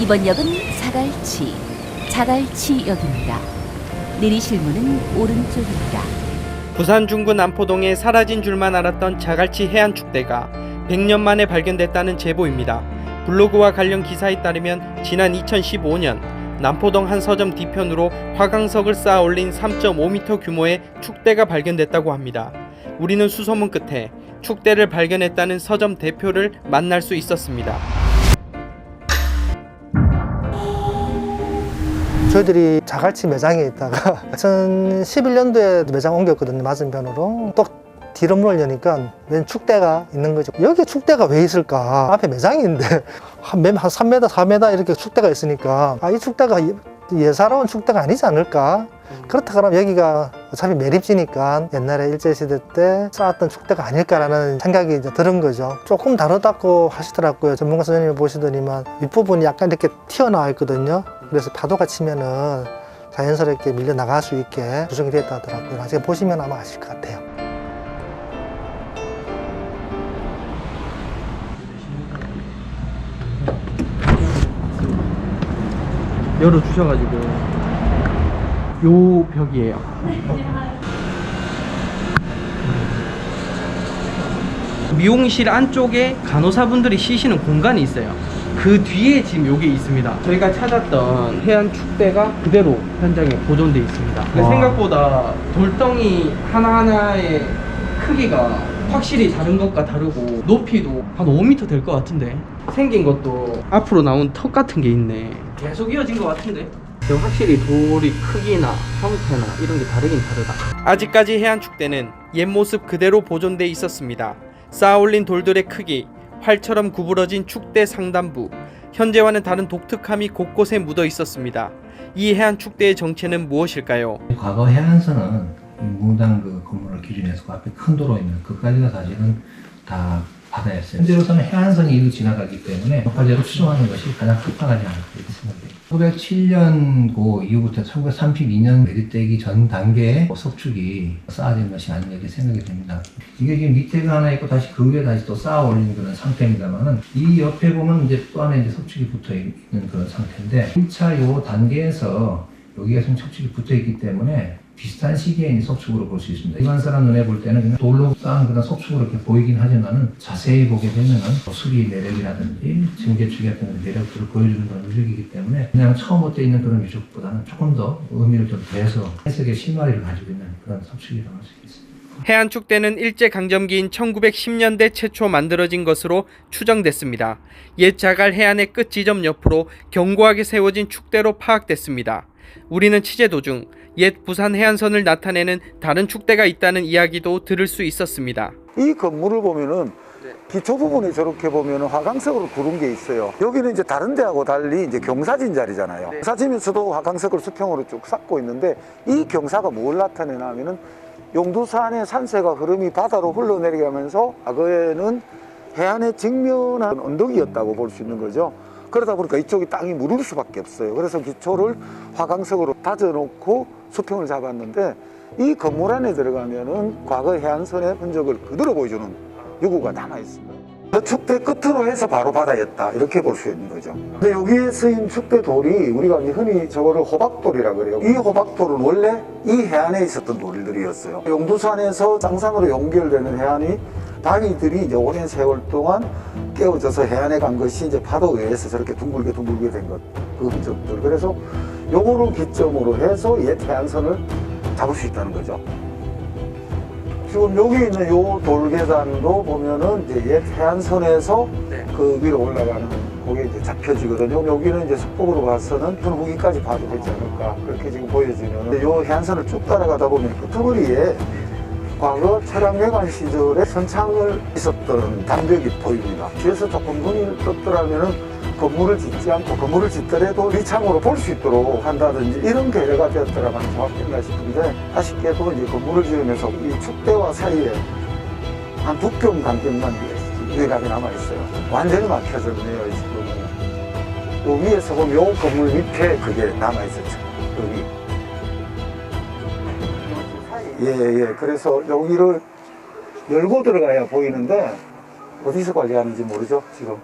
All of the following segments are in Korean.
이번 역은 자갈치, 자갈치역입니다. 내리실 문은 오른쪽입니다. 부산 중구 남포동에 사라진 줄만 알았던 자갈치 해안 축대가 100년 만에 발견됐다는 제보입니다. 블로그와 관련 기사에 따르면 지난 2015년 남포동 한 서점 뒤편으로 화강석을 쌓아 올린 3.5m 규모의 축대가 발견됐다고 합니다. 우리는 수소문 끝에 축대를 발견했다는 서점 대표를 만날 수 있었습니다. 저희들이 자갈치 매장에 있다가 2011년도에 매장 옮겼거든요 맞은편으로 또 문을 여니까 웬 축대가 있는 거죠 여기 축대가 왜 있을까 앞에 매장이 있는데 한, 몇- 한 3m 4m 이렇게 축대가 있으니까 아 이 축대가 예- 예사로운 축대가 아니지 않을까 그렇다 그러면 여기가 어차피 매립지니까 옛날에 일제시대 때 쌓았던 축대가 아닐까라는 생각이 이제 들은 거죠. 조금 다르다고 하시더라고요. 전문가 선생님이 보시더니만 윗부분이 약간 이렇게 튀어나와 있거든요. 그래서 파도가 치면은 자연스럽게 밀려 나갈 수 있게 구성이 됐다 하더라고요. 나중에 보시면 아마 아실 것 같아요. 열어 주셔가지고 요 벽이에요. 미용실 안쪽에 간호사분들이 쉬시는 공간이 있어요. 그 뒤에 지금 요게 있습니다. 저희가 찾았던 해안 축대가 그대로 현장에 보존돼 있습니다. 근데 와. 생각보다 돌덩이 하나하나의 크기가 확실히 다른 것과 다르고 높이도 한 5m 될 것 같은데 생긴 것도 앞으로 나온 턱 같은 게 있네. 계속 이어진 것 같은데. 확실히 돌이 크기나 형태나 이런 게 다르긴 다르다. 아직까지 해안 축대는 옛 모습 그대로 보존돼 있었습니다. 쌓아올린 돌들의 크기, 활처럼 구부러진 축대 상단부, 현재와는 다른 독특함이 곳곳에 묻어 있었습니다. 이 해안 축대의 정체는 무엇일까요? 과거 해안선은 이 무당 그 건물을 기준해서 그 앞에 큰 도로 있는 그까지가 사실은 다 바다였어요. 현재로서는 해안선이 지나가기 때문에 역할제로 추정하는 것이 가장 합당하지 않을까 생각돼요. 1907년 고 이후부터 1932년 매립되기 전 단계에 석축이 쌓아진 것이 아닌가 이렇게 생각이 됩니다. 이게 지금 밑에가 하나 있고 다시 그 위에 다시 또 쌓아 올리는 그런 상태입니다만은 이 옆에 보면 이제 또 안에 이제 석축이 붙어 있는 그런 상태인데 1차 요 단계에서 여기가 지금 석축이 붙어 있기 때문에 비슷한 시기에 석축으로 볼 수 있습니다. 일반 사람 눈에 볼 때는 돌로 쌓은 그런 석축으로 이렇게 보이긴 하지만은 자세히 보게 되면은 수리 매력이라든지 증개축 같은 그런 매력들을 보여주는 그런 유적이기 때문에 그냥 처음부터 있는 그런 유적보다는 조금 더 의미를 좀 더해서 해석의 실마리를 가지고 있는 그런 석축이라고 할 수 있습니다. 해안 축대는 일제 강점기인 1910년대 최초 만들어진 것으로 추정됐습니다. 옛 자갈 해안의 끝 지점 옆으로 견고하게 세워진 축대로 파악됐습니다. 우리는 취재 도중 옛 부산 해안선을 나타내는 다른 축대가 있다는 이야기도 들을 수 있었습니다. 이 건물을 보면은 기초 부분이 저렇게 보면은 화강석으로 구른 게 있어요. 여기는 이제 다른 데하고 달리 이제 경사진 자리잖아요. 경사지면서도 화강석을 수평으로 쭉 쌓고 있는데 이 경사가 뭘 나타내나 하면은 용두산의 산세가 흐름이 바다로 흘러내리게 하면서 과거에는 해안에 직면한 언덕이었다고 볼 수 있는 거죠. 그러다 보니까 이쪽이 땅이 무를 수밖에 없어요. 그래서 기초를 화강석으로 다져놓고 수평을 잡았는데 이 건물 안에 들어가면은 과거 해안선의 흔적을 그대로 보여주는 유구가 남아 있습니다. 그 축대 끝으로 해서 바로 바다였다 이렇게 볼 수 있는 거죠. 근데 여기에 쓰인 축대 돌이 우리가 흔히 저거를 호박돌이라 그래요. 이 호박돌은 원래 이 해안에 있었던 돌들이었어요. 용두산에서 쌍산으로 연결되는 해안이 다리들이 이제 오랜 세월 동안 깨어져서 해안에 간 것이 이제 파도에 의해서 저렇게 둥글게 둥글게 된 것, 그 흔적들. 그래서 요거를 기점으로 해서 옛 해안선을 잡을 수 있다는 거죠. 지금 여기 있는 요 돌계단도 보면은 이제 옛 해안선에서 네. 그 위로 올라가는 그게 이제 잡혀지거든요. 여기는 이제 속법으로 봐서는 현 후기까지 봐도 되지 않을까 그렇게 지금 보여지는. 요 해안선을 쭉 따라가다 보면 끄트머리에 과거 철학외관 시절에 선창을 있었던 담벽이 보입니다. 뒤에서 조금 눈이 떴더라면은 건물을 짓지 않고 건물을 짓더라도 리창으로 볼 수 있도록 한다든지 이런 배려가 되었더라면 좋았겠나 싶은데 아쉽게도 이제 건물을 지으면서 이 축대와 사이에 한두뼘 간격만 유일하게 남아있어요. 완전히 막혀졌네요, 지금. 요 위에서 보면 요 건물 밑에 그게 남아있었죠. 여기. 예, 예. 그래서 여기를 열고 들어가야 보이는데 어디서 관리하는지 모르죠, 지금.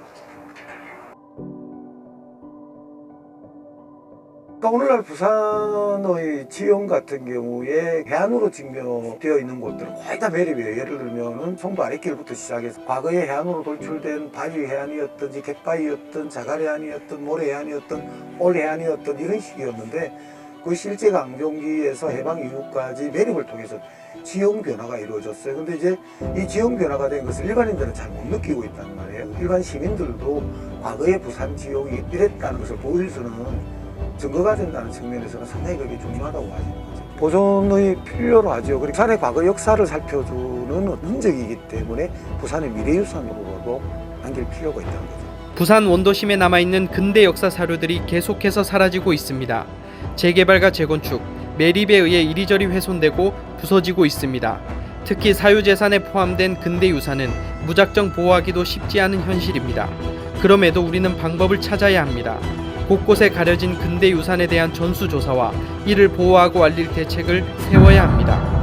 그러니까 오늘날 부산의 지형 같은 경우에 해안으로 증명되어 있는 곳들은 거의 다 매립이에요. 예를 들면 송도 아랫길부터 시작해서 과거에 해안으로 돌출된 바위 해안이었든지 갯바위였든 자갈 해안이었든 모래 해안이었든 올 해안이었든 이런 식이었는데 그 실제 강종기에서 해방 이후까지 매립을 통해서 지형 변화가 이루어졌어요. 근데 이제 이 지형 변화가 된 것을 일반인들은 잘 못 느끼고 있단 말이에요. 일반 시민들도 과거의 부산 지형이 이랬다는 것을 보여주는 증거가 된다는 측면에서는 상당히 그게 중요하다고 거죠. 보존의 필요로 하죠. 그리고 부산의 과거 역사를 살펴주는 흔적이기 때문에 부산의 미래유산으로도 남길 필요가 있다는 거죠. 부산 원도심에 남아있는 근대 역사 사료들이 계속해서 사라지고 있습니다. 재개발과 재건축, 매립에 의해 이리저리 훼손되고 부서지고 있습니다. 특히 사유재산에 포함된 근대 유산은 무작정 보호하기도 쉽지 않은 현실입니다. 그럼에도 우리는 방법을 찾아야 합니다. 곳곳에 가려진 근대 유산에 대한 전수조사와 이를 보호하고 알릴 대책을 세워야 합니다.